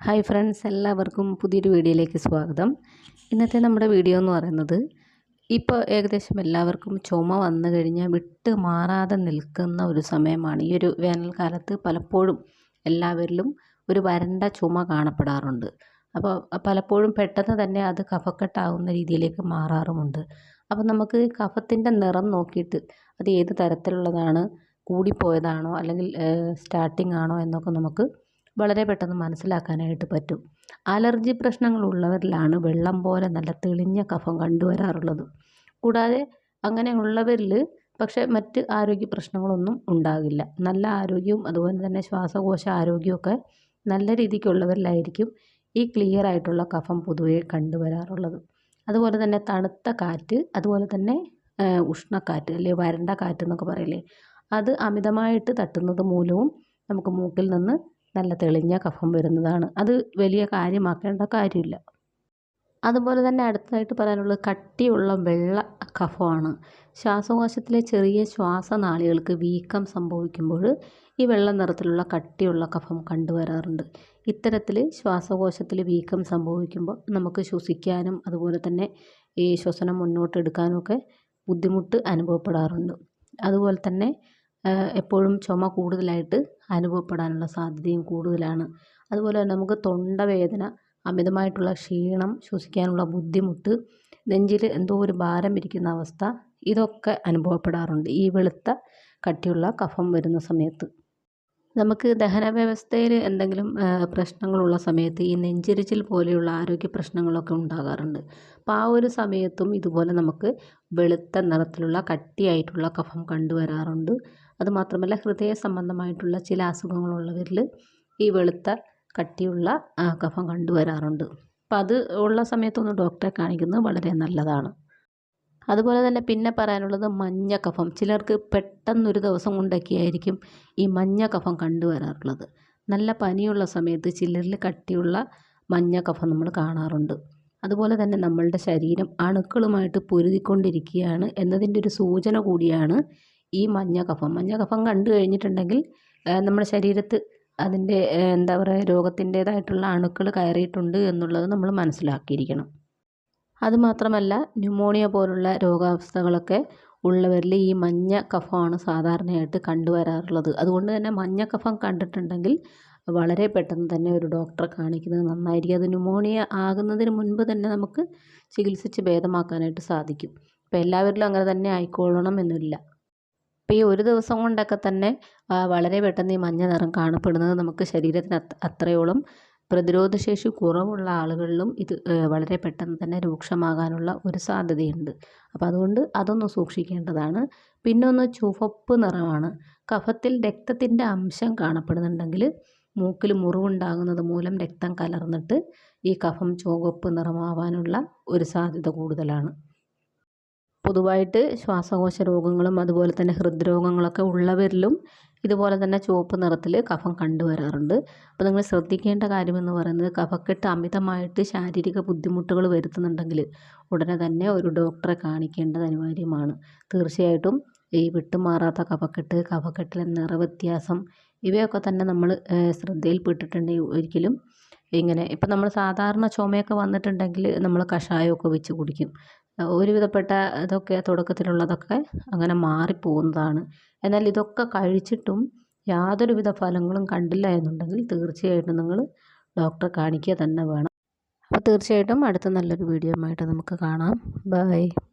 Hi friends എല്ലാവർക്കും പുതിയൊരു വീഡിയോയിലേക്ക് സ്വാഗതം. ഇന്നത്തെ നമ്മുടെ വീഡിയോ എന്ന് പറയുന്നത് ഇപ്പോൾ ഏകദേശം എല്ലാവർക്കും ചുമ വന്നു കഴിഞ്ഞാൽ വിട്ട് മാറാതെ നിൽക്കുന്ന ഒരു സമയമാണ്. ഈ ഒരു വേനൽക്കാലത്ത് പലപ്പോഴും എല്ലാവരിലും ഒരു വരണ്ട ചുമ കാണപ്പെടാറുണ്ട്. അപ്പോൾ പലപ്പോഴും പെട്ടെന്ന് തന്നെ അത് കഫക്കെട്ടാവുന്ന രീതിയിലേക്ക് മാറാറുമുണ്ട്. അപ്പോൾ നമുക്ക് കഫത്തിന്റെ നിറം നോക്കിയിട്ട് അത് ഏത് തരത്തിലുള്ളതാണ് കൂടിപ്പോയതാണോ അല്ലെങ്കിൽ സ്റ്റാർട്ടിംഗ് ആണോ എന്നൊക്കെ നമുക്ക് വളരെ പെട്ടെന്ന് മനസ്സിലാക്കാനായിട്ട് പറ്റും. അലർജി പ്രശ്നങ്ങളുള്ളവരിലാണ് വെള്ളം പോലെ നല്ല തെളിഞ്ഞ കഫം കണ്ടുവരാറുള്ളത്. കൂടാതെ അങ്ങനെയുള്ളവരിൽ പക്ഷേ മറ്റ് ആരോഗ്യ പ്രശ്നങ്ങളൊന്നും ഉണ്ടാകില്ല. നല്ല ആരോഗ്യവും അതുപോലെ തന്നെ ശ്വാസകോശ ആരോഗ്യമൊക്കെ നല്ല രീതിക്കുള്ളവരിലായിരിക്കും ഈ ക്ലിയർ ആയിട്ടുള്ള കഫം പൊതുവെ കണ്ടുവരാറുള്ളത്. അതുപോലെ തന്നെ തണുത്ത കാറ്റ് അതുപോലെ തന്നെ ഉഷ്ണക്കാറ്റ് അല്ലെ വരണ്ട കാറ്റ് എന്നൊക്കെ പറയില്ലേ? അത് അമിതമായിട്ട് തട്ടുന്നത് മൂലവും നമുക്ക് മൂക്കിൽ നിന്ന് നല്ല തെളിഞ്ഞ കഫം വരുന്നതാണ്. അത് വലിയ കാര്യമാക്കേണ്ട കാര്യമില്ല. അതുപോലെ തന്നെ അടുത്തതായിട്ട് പറയാനുള്ളത് കട്ടിയുള്ള വെള്ള കഫമാണ്. ശ്വാസകോശത്തിലെ ചെറിയ ശ്വാസനാളികൾക്ക് വീക്കം സംഭവിക്കുമ്പോൾ ഈ വെള്ള നിറത്തിലുള്ള കട്ടിയുള്ള കഫം കണ്ടുവരാറുണ്ട്. ഇത്തരത്തിൽ ശ്വാസകോശത്തിൽ വീക്കം സംഭവിക്കുമ്പോൾ നമുക്ക് ശ്വസിക്കാനും അതുപോലെ തന്നെ ഈ ശ്വസനം മുന്നോട്ടെടുക്കാനുമൊക്കെ ബുദ്ധിമുട്ട് അനുഭവപ്പെടാറുണ്ട്. അതുപോലെ തന്നെ എപ്പോഴും ചുമ കൂടുതലായിട്ട് അനുഭവപ്പെടാനുള്ള സാധ്യതയും കൂടുതലാണ്. അതുപോലെ തന്നെ നമുക്ക് തൊണ്ടവേദന അമിതമായിട്ടുള്ള ക്ഷീണം ശ്വസിക്കാനുള്ള ബുദ്ധിമുട്ട് നെഞ്ചിൽ എന്തോ ഒരു ഭാരം ഇരിക്കുന്ന അവസ്ഥ ഇതൊക്കെ അനുഭവപ്പെടാറുണ്ട്. ഈ വെളുത്ത കട്ടിയുള്ള കഫം വരുന്ന സമയത്ത്. നമുക്ക് ദഹന വ്യവസ്ഥയിൽ എന്തെങ്കിലും പ്രശ്നങ്ങളുള്ള സമയത്ത് ഈ നെഞ്ചിരിച്ചിൽ പോലെയുള്ള ആരോഗ്യ പ്രശ്നങ്ങളൊക്കെ ഉണ്ടാകാറുണ്ട്. അപ്പോൾ ആ ഒരു സമയത്തും ഇതുപോലെ നമുക്ക് വെളുത്ത നിറത്തിലുള്ള കട്ടിയായിട്ടുള്ള കഫം കണ്ടുവരാറുണ്ട്. അതുമാത്രമല്ല ഹൃദയ സംബന്ധമായിട്ടുള്ള ചില അസുഖങ്ങളുള്ളവരിൽ ഈ വെളുത്ത കട്ടിയുള്ള കഫം കണ്ടുവരാറുണ്ട്. അപ്പം അത് ഉള്ള സമയത്തൊന്ന് ഡോക്ടറെ കാണിക്കുന്നത് വളരെ നല്ലതാണ്. അതുപോലെ തന്നെ പിന്നെ പറയാനുള്ളത് മഞ്ഞ കഫം. ചിലർക്ക് പെട്ടെന്നൊരു ദിവസം കൊണ്ടൊക്കെയായിരിക്കും ഈ മഞ്ഞ കഫം കണ്ടുവരാറുള്ളത്. നല്ല പനിയുള്ള സമയത്ത് ചിലരിൽ കട്ടിയുള്ള മഞ്ഞ കഫം നമ്മൾ കാണാറുണ്ട്. അതുപോലെ തന്നെ നമ്മളുടെ ശരീരം അണുക്കളുമായിട്ട് പൊരുതിക്കൊണ്ടിരിക്കുകയാണ് എന്നതിന്റെ ഒരു സൂചന കൂടിയാണ് ഈ മഞ്ഞ കഫം മഞ്ഞ കഫം കണ്ടു കഴിഞ്ഞിട്ടുണ്ടെങ്കിൽ നമ്മുടെ ശരീരത്ത് അതിന്റെ എന്താ പറയുക രോഗത്തിന്റേതായിട്ടുള്ള അണുക്കൾ കയറിയിട്ടുണ്ട് എന്നുള്ളത് നമ്മൾ മനസ്സിലാക്കിയിരിക്കണം. അതുമാത്രമല്ല ന്യൂമോണിയ പോലുള്ള രോഗാവസ്ഥകളൊക്കെ ഉള്ളവരിൽ ഈ മഞ്ഞ കഫമാണ് സാധാരണയായിട്ട് കണ്ടുവരാറുള്ളത്. അതുകൊണ്ട് തന്നെ മഞ്ഞ കഫം കണ്ടിട്ടുണ്ടെങ്കിൽ വളരെ പെട്ടെന്ന് തന്നെ ഒരു ഡോക്ടറെ കാണിക്കുന്നത് നന്നായിരിക്കും. അത് ന്യൂമോണിയ ആകുന്നതിന് മുൻപ് തന്നെ നമുക്ക് ചികിത്സിച്ച് ഭേദമാക്കാനായിട്ട് സാധിക്കും. അപ്പോൾ എല്ലാവരിലും അങ്ങനെ തന്നെ ആയിക്കൊള്ളണം എന്നില്ല. അപ്പോൾ ഈ ഒരു ദിവസം കൊണ്ടൊക്കെ തന്നെ വളരെ പെട്ടെന്ന് ഈ മഞ്ഞ നിറം കാണപ്പെടുന്നത് നമുക്ക് ശരീരത്തിന് അത്രയോളം പ്രതിരോധശേഷി കുറവുള്ള ആളുകളിലും ഇത് വളരെ പെട്ടെന്ന് തന്നെ രൂക്ഷമാകാനുള്ള ഒരു സാധ്യതയുണ്ട്. അപ്പോൾ അതുകൊണ്ട് അതൊന്ന് സൂക്ഷിക്കേണ്ടതാണ്. പിന്നെ ഒന്ന് ചുവപ്പ് നിറമാണ്. കഫത്തിൽ രക്തത്തിന്റെ അംശം കാണപ്പെടുന്നുണ്ടെങ്കിൽ മൂക്കിൽ മുറിവുണ്ടാകുന്നത് മൂലം രക്തം കലർന്നിട്ട് ഈ കഫം ചുവപ്പ് നിറമാവാനുള്ള ഒരു സാധ്യത കൂടുതലാണ്. പൊതുവായിട്ട് ശ്വാസകോശ രോഗങ്ങളും അതുപോലെ തന്നെ ഹൃദ്രോഗങ്ങളൊക്കെ ഉള്ളവരിലും ഇതുപോലെ തന്നെ ചുവപ്പ് നിറത്തിൽ കഫം കണ്ടുവരാറുണ്ട്. അപ്പോൾ നിങ്ങൾ ശ്രദ്ധിക്കേണ്ട കാര്യമെന്ന് പറയുന്നത് കഫക്കെട്ട് അമിതമായിട്ട് ശാരീരിക ബുദ്ധിമുട്ടുകൾ വരുത്തുന്നുണ്ടെങ്കിൽ ഉടനെ തന്നെ ഒരു ഡോക്ടറെ കാണിക്കേണ്ടത് അനിവാര്യമാണ്. തീർച്ചയായിട്ടും ഈ വിട്ടുമാറാത്ത കഫക്കെട്ട് കഫക്കെട്ടിലെ നിറവ്യത്യാസം ഇവയൊക്കെ തന്നെ നമ്മൾ ശ്രദ്ധയിൽപ്പെട്ടിട്ടുണ്ടെങ്കിൽ ഒരിക്കലും ഇങ്ങനെ ഇപ്പം നമ്മൾ സാധാരണ ചുമയൊക്കെ വന്നിട്ടുണ്ടെങ്കിൽ നമ്മൾ കഷായമൊക്കെ വെച്ച് കുടിക്കും. ഒരുവിധപ്പെട്ട ഇതൊക്കെ തുടക്കത്തിലുള്ളതൊക്കെ അങ്ങനെ മാറിപ്പോകുന്നതാണ്. എന്നാൽ ഇതൊക്കെ കഴിച്ചിട്ടും യാതൊരുവിധ ഫലങ്ങളും കണ്ടില്ല എന്നുണ്ടെങ്കിൽ തീർച്ചയായിട്ടും നിങ്ങൾ ഡോക്ടറെ കാണിക്കുക തന്നെ വേണം. അപ്പോൾ തീർച്ചയായിട്ടും അടുത്ത നല്ലൊരു വീഡിയോ ആയിട്ട് നമുക്ക് കാണാം. ബൈ.